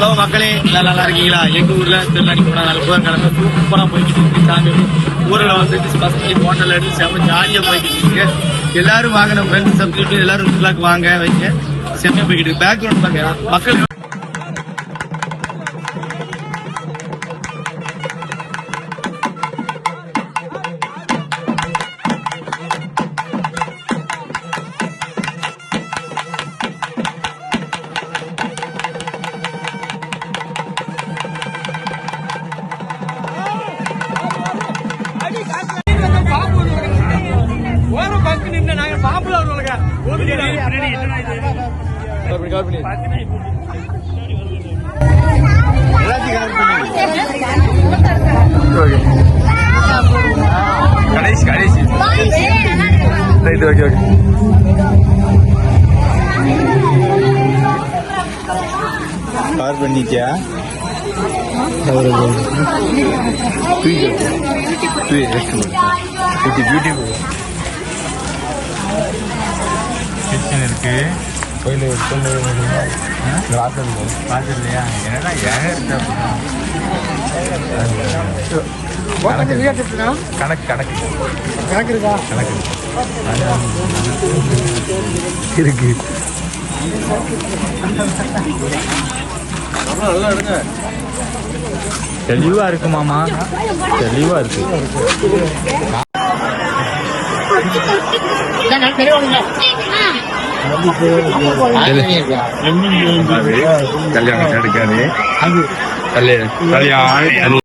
Hello மக்களே எல்லாம் நல்லா இருக்கீங்களா? எங்க ஊர்ல திருநெல்வேலி போன நாள் புதன்கிழமை சூப்பரா போய்கிட்டு இருக்கு. சாமி ஊர்ல வந்துட்டு பசங்க ஹோட்டல் எடுத்து செம்ம ஜாலியா போய்கிட்டு இருக்கு. எல்லாரும் வாங்க நம்ம ஃப்ரெண்ட்ஸ் சப்ஜெக்ட் எல்லாரும் சுற்றுலாக்கு வாங்க வைங்க. செம்மையா போய்கிட்டு இருக்கு. பேக்ரவுண்ட் பாங்க மக்கள் கடைசி கடைசி. ரைட் ஓகே ஓகே கவர் பண்ணிட்டியா? கிச்சன் இருக்கு. கோயில் வாசல் வாசல் இல்லையா என்னடா அப்படின்னா? கணக்கு கணக்கு. கணக்கு இருக்கா? கணக்கு. இருக்கு. தெளிவா இருக்கு மாமா. தெளிவா இருக்கு. கல்யாணம் கிடைக்காது கல்யாணம் கல்யாணம்.